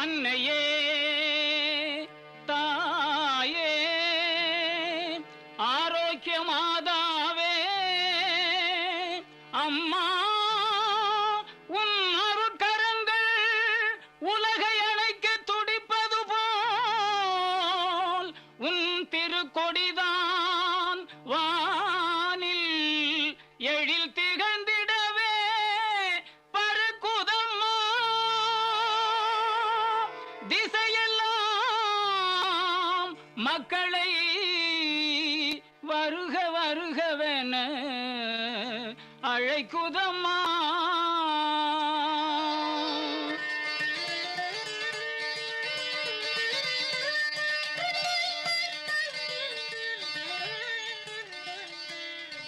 அன்னையே தாயே ஆரோக்கிய மாதாவே அம்மா உன் அருட்கரங்கள் உலகை அழைக்க துடிப்பது போல் உன் திருக்கொடிதான். திசையெல்லாம் மக்களை வருக வருகவென அழைக்குதம்மா.